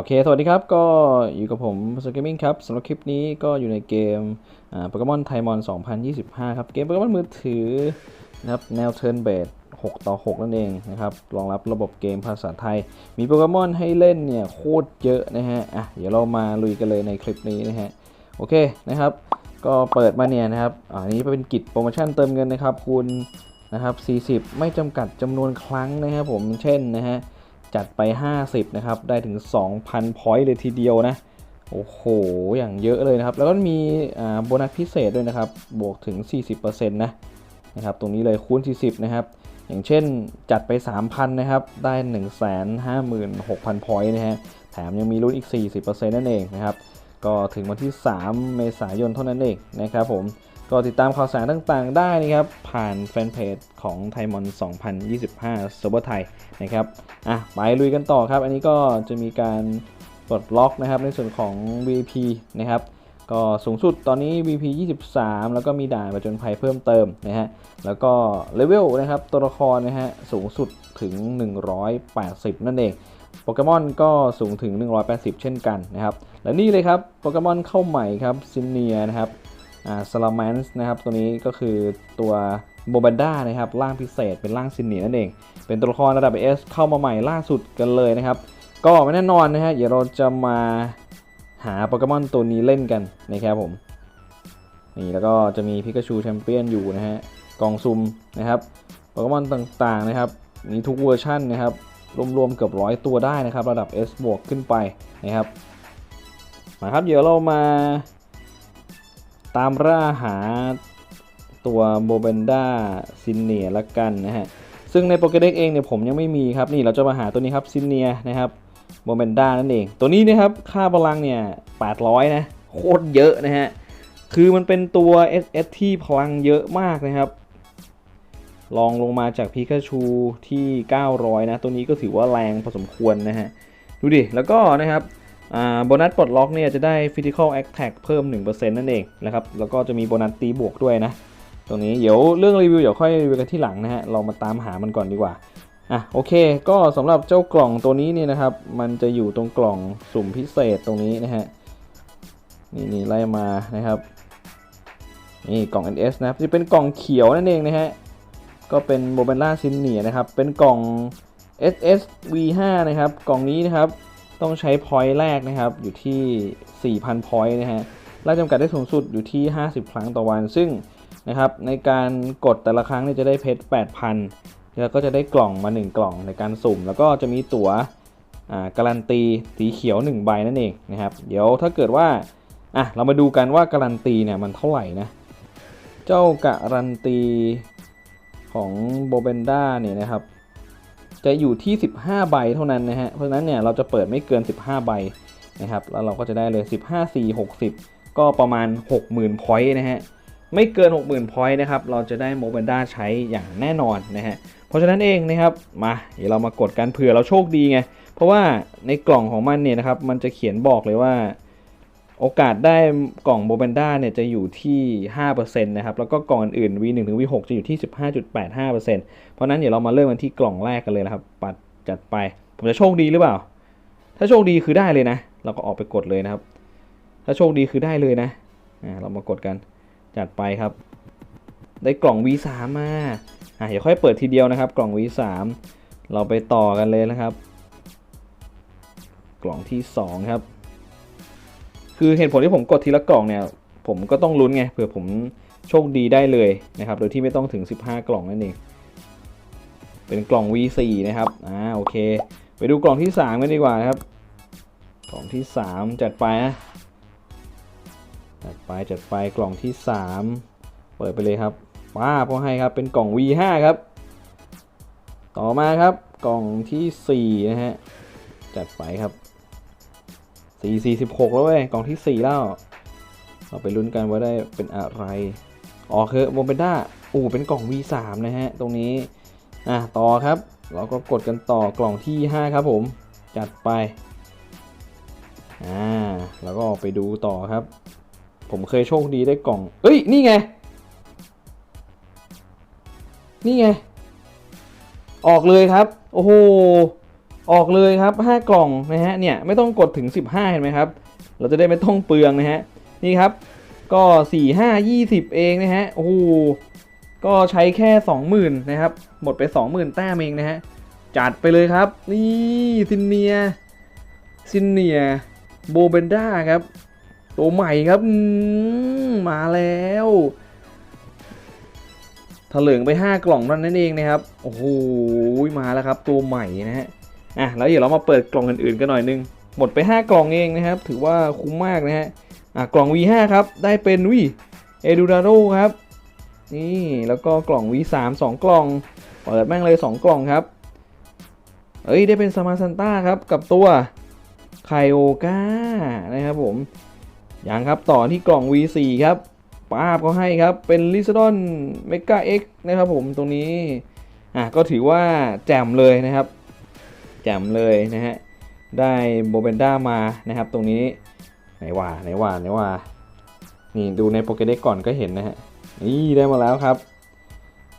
โอเค สวัสดีครับ ก็อยู่กับผมสเกมมิ่งครับสำหรับคลิปนี้ก็อยู่ในเกมโปเกมอนไทมอน 2025 ครับ เกมโปเกมอนมือถือนะครับแนวเทิร์นเบส6ต่อ 6 นั่นเองนะครับ รองรับระบบเกมภาษาไทย มีโปเกมอนให้เล่นเนี่ย โคตรเยอะนะฮะ อะ เดี๋ยวเรามาลุยกันเลยในคลิปนี้นะฮะ โอเคนะครับ ก็เปิดมาเนี่ยนะครับอันนี้เป็นกิจโปรโมชั่นเติมเงินนะครับ คุณนะครับ 40 ไม่จำกัดจำนวนครั้งนะครับผม เช่นนะฮะ จัดไป 50 นะครับ ได้ถึง 2,000 พอยต์เลยทีเดียวนะ โอ้โห อย่างเยอะเลยนะครับ แล้วก็มีโบนัสพิเศษด้วยนะครับ บวกถึง 40%นะนะครับ ตรงนี้เลยคูณ 40 นะครับ อย่างเช่นจัดไป 3,000 นะครับ ได้ 156,000 พอยต์นะฮะ แถมยังมีลุ้นอีก 40%นั่นเองนะครับ ก็ถึงวันที่ 3 เมษายนเท่านั้นเองนะครับผม ก็ติดตามข่าวสารต่างๆ ได้นะครับ ผ่านแฟนเพจของไทมอน 2025ซิร์ฟเวอร์ไทยนะครับอะไปลุยกันต่อครับ อันนี้ก็จะมีการปลดล็อกนะครับในส่วนของ VP นะครับก็สูงสุดตอนนี้ VP 23 แล้วก็มีด่านประจนภัยเพิ่มเติมนะฮะ แล้วก็เลเวลนะครับตัวละครนะฮะสูงสุดถึง 180 นั่นเอง โปเกมอนก็สูงถึง 180 เช่นกันนะครับ และนี่เลยครับโปเกมอนเข้าใหม่ครับซินเนียนะครับ อ่าซาลาแมนส์นะครับตัวนี้ก็คือตัวโบบันด้านะครับร่างพิเศษเป็นร่างซินเนียนั่นเอง เป็นตัวละครระดับ S เข้ามาใหม่ล่าสุดกันเลยนะครับ ก็ไม่แน่นอนนะฮะเดี๋ยวเราจะมาหาโปเกมอนตัวนี้เล่นกันนะครับผมนี่แล้วก็จะมีพิกาชูแชมเปี้ยนอยู่นะฮะกล่องซุมนะครับโปเกมอนต่างๆนะครับมีทุกเวอร์ชันนะครับรวมๆเกือบร้อยตัวได้นะครับ ระดับ S บวกขึ้นไปนะครับมาครับเดี๋ยวเรามา ตามล่าหาตัวโบเบนด้าซินเนียละกันนะฮะ ซึ่งในโปเกเด็กเองเนี่ยผมยังไม่มีครับ นี่เราจะมาหาตัวนี้ครับซินเนียนะครับโบเบนด้านั่นเอง ตัวนี้นะครับค่าพลังเนี่ย 800 นะ โคตรเยอะนะฮะ คือมันเป็นตัว SS ที่พลังเยอะมากนะครับลองลงมาจากพิกาชูที่ 900 นะ ตัวนี้ก็ถือว่าแรงพอสมควรนะฮะ ดูดิ แล้วก็นะครับ โบนัสปลดล็อกเนี่ยจะได้ Physical Attack เพิ่ม 1%นั่นเองนะครับ แล้วก็จะมีโบนัสตีบวกด้วยนะ ตรงนี้เดี๋ยวเรื่องรีวิวเดี๋ยวค่อยรีวิวกันที่หลังนะฮะ เรามาตามหามันก่อนดีกว่า อะโอเค ก็สำหรับเจ้ากล่องตัวนี้เนี่ยนะครับ มันจะอยู่ตรงกล่องสุ่มพิเศษตรงนี้นะฮะ นี่นี่ไล่มานะครับ นี่กล่อง NS นะครับจะเป็นกล่องเขียวนั่นเองนะฮะ ก็เป็นโบเบนล่าซินเนียนะครับ เป็นกล่อง SS V5 นะครับ กล่องนี้นะครับ ต้องใช้พอยต์แรกนะครับอยู่ที่ 4,000พอยต์นะฮะรายจำกัดได้สูงสุดอยู่ที่ 50 ครั้งต่อวัน ซึ่งนะครับในการกดแต่ละครั้งเนี่ยจะได้เพชร 8,000 แล้วก็จะได้กล่องมา 1 กล่องในการสุ่ม แล้วก็จะมีตั๋วอ่าการันตีสีเขียว 1 ใบนั่นเองนะครับ เดี๋ยวถ้าเกิดว่าอะเรามาดูกันว่าการันตีเนี่ยมันเท่าไหร่นะ เจ้าการันตีของโบเบนด้าเนี่ยนะครับ จะอยู่ที่ 15 ใบเท่านั้นนะฮะ เพราะฉะนั้นเนี่ยเราจะเปิดไม่เกิน 15 ใบนะครับ แล้วเราก็จะได้เลย 15 4 60 ก็ประมาณ 60,000พอยต์นะฮะ ไม่เกิน 60,000พอยต์นะครับ เราจะได้โมเบนด้าใช้อย่างแน่นอนนะฮะ เพราะฉะนั้นเองนะครับ มาเดี๋ยวเรามากดกันเผื่อเราโชคดีไง เพราะว่าในกล่องของมันเนี่ยนะครับ มันจะเขียนบอกเลยว่า โอกาสได้กล่องโบเบนด้าเนี่ยจะอยู่ที่ 5%นะครับ แล้วก็กล่องอื่น V1 ถึง V6 จะอยู่ที่ 15.85%เพราะฉนั้นเดี๋ยวเรามาเริ่มกันที่กล่องแรกกันเลยนะครับ ปัดจัดไป ผมจะโชคดีหรือเปล่า ถ้าโชคดีคือได้เลยนะ เราก็ออกไปกดเลยนะครับ ถ้าโชคดีคือได้เลยนะ เรามากดกัน จัดไปครับ ได้กล่อง V3 มา อะเดี๋ยวค่อยเปิดทีเดียวนะครับ กล่อง V3 เราไปต่อกันเลยนะครับ กล่องที่ 2 ครับ คือเหตุผลที่ผมกดทีละกล่องเนี่ยผมก็ต้องลุ้นไงเผื่อผมโชคดีได้เลยนะครับ โดยที่ไม่ต้องถึง 15 กล่องนั่นเองเป็นกล่อง V4 นะครับอ่าโอเค ไปดูกล่องที่ 3 กันดีกว่านะครับ กล่องที่ 3 จัดไปนะจัดไปจัดไปกล่องที่ 3 เปิดไปเลยครับว้าพอให้ครับเป็นกล่อง V5 ครับ ต่อมาครับกล่องทีสี่4 นะฮะ จัดไปครับ สี่สี่สิบหกแล้วเว้ยกล่องที่สี่แล้วเราไปลุ้นกันว่าได้เป็นอะไรอ๋อคือโมเบนด้าอู้เป็นกล่อง V3 นะฮะ ตรงนี้ อะ ต่อครับ เราก็กดกันต่อกล่องที่ 5 ครับผม จัดไป อ่า แล้วก็ไปดูต่อครับ ผมเคยโชคดีได้กล่อง เอ้ย นี่ไง นี่ไง ออกเลยครับ โอ้โห ออกเลยครับ 5 กล่องนะฮะเนี่ยไม่ต้องกดถึง 15 เห็นไหมครับ เราจะได้ไม่ต้องเปลืองนะฮะนี่ครับก็ 4 5 20 เองนะฮะโอ้โหก็ใช้แค่ 20,000 นะครับ หมดไป 20,000 แต้มเองนะฮะจัดไปเลยครับ นี่ซินเนียซินเนียโบเบนด้าครับ ตัวใหม่ครับมาแล้วถลึงไป 5 กล่องเท่านั่นเองนะครับ โอ้โห มาแล้วครับ ตัวใหม่นะฮะ อะแล้วเดี๋ยวเรามาเปิดกล่องอื่นๆกันหน่อยนึง หมดไป 5 กล่องเองนะครับ ถือว่าคุ้มมากนะฮะอะกล่อง V5 ครับ ได้เป็นวิเอดูดาโรครับนี่แล้วก็กล่อง V3 2 กล่องเปิดแม่งเลย 2 กล่องครับเอ้ยได้เป็นสมาซันต้าครับกับตัวไคโอกานะครับผมอยังครับต่อที่กล่อง V4 ครับป้าบเขาให้ครับ เป็นลิซดอนเมกาเอ็กนะครับผมตรงนี้ อะ ก็ถือว่าแจ่มเลยนะครับ แจ่มเลยนะฮะ ได้โบเบนด้ามานะครับ ตรงนี้ไหนว่าไหนว่าไหนว่า นี่ดูในโปเกเด็กก่อนก็เห็นนะฮะ นี่ได้มาแล้วครับ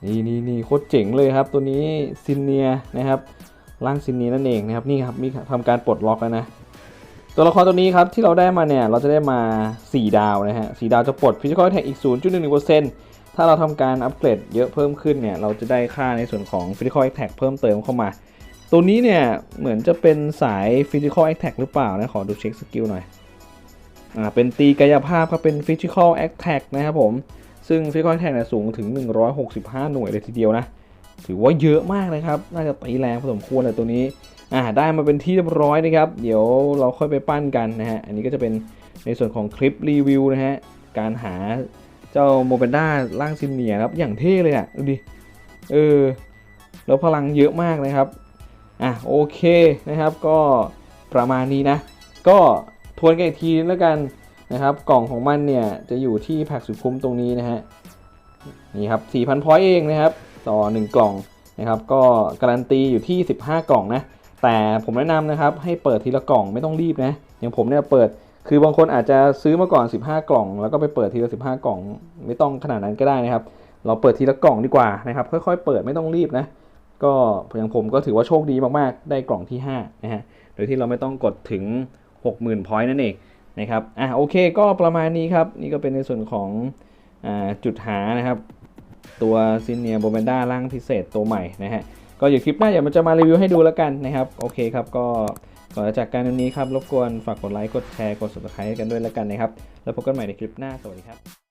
นี่นี่นี่โคตรเจ๋งเลยครับ ตัวนี้ซินเนียนะครับร่างซินเนียนั่นเองนะครับ นี่ครับมีทำการปลดล็อกแล้วนะตัวละครตัวนี้ครับที่เราได้มาเนี่ยเราจะได้มา 4 ดาวนะฮะ4ดาวจะปลด Physical Attack อีก 0.11%ถ้าเราทำการอัปเกรดเยอะเพิ่มขึ้นเนี่ยเราจะได้ค่าในส่วนของ Physical Attack เพิ่มเติมเข้ามา ตัวนี้เนี่ย เหมือนจะเป็นสาย Physical Attack หรือเปล่านะ ขอดูเช็คสกิลหน่อย อ่า เป็นตีกายภาพครับ เป็น Physical Attack นะครับผม ซึ่ง Physical Attack เนี่ยสูงถึง 165 หน่วยเลยทีเดียวนะ ถือว่าเยอะมากนะครับ น่าจะตีแรงพอสมควรเลยตัวนี้ อ่า ได้มาเป็นที่เรียบร้อยนะครับ เดี๋ยวเราค่อยไปปั้นกันนะฮะ อันนี้ก็จะเป็นในส่วนของคลิปรีวิวนะฮะ การหาเจ้าโมเบนด้าร่างซินเนียครับ อย่างเท่เลยอะ ดูดิ เออ แล้วพลังเยอะมากนะครับ อะโอเคนะครับก็ประมาณนี้นะ ก็ทวนกันอีกทีแล้วกันนะครับ กล่องของมันเนี่ยจะอยู่ที่แพ็กสุดคุ้มตรงนี้นะฮะนี่ครับ4,000พอยต์เองนะครับต่อ 1 กล่องนะครับ ก็การันตีอยู่ที่ 15 กล่องนะ แต่ผมแนะนำนะครับให้เปิดทีละกล่องไม่ต้องรีบนะอย่างผมเนี่ยเปิดคือบางคนอาจจะซื้อมาก่อน 15 กล่อง แล้วก็ไปเปิดทีละ 15 กล่อง ไม่ต้องขนาดนั้นก็ได้นะครับ เราเปิดทีละกล่องดีกว่านะครับ ค่อยๆ เปิดไม่ต้องรีบนะ ก็อย่างผมก็ถือว่าโชคดีมากๆ ได้กล่องที่5นะฮะโดยที่เราไม่ต้องกดถึง 60,000พอยต์นั่นเองนะครับอะโอเคก็ประมาณนี้ครับ นี่ก็เป็นในส่วนของอจุดหานะครับ ตัวซินเนียโบเบนด้าร่างพิเศษตัวใหม่นะฮะก็อยู่คลิปหน้าเดี๋ยวมันจะมารีวิวให้ดูแล้วกันนะครับ โอเคครับก็ก่อนจะจากการวันนี้ครับ รบกวนฝากกดไลค์ กดแชร์ กด subscribe กันด้วยแล้วกันนะครับ แล้วพบกันใหม่ในคลิปหน้า สวัสดีครับ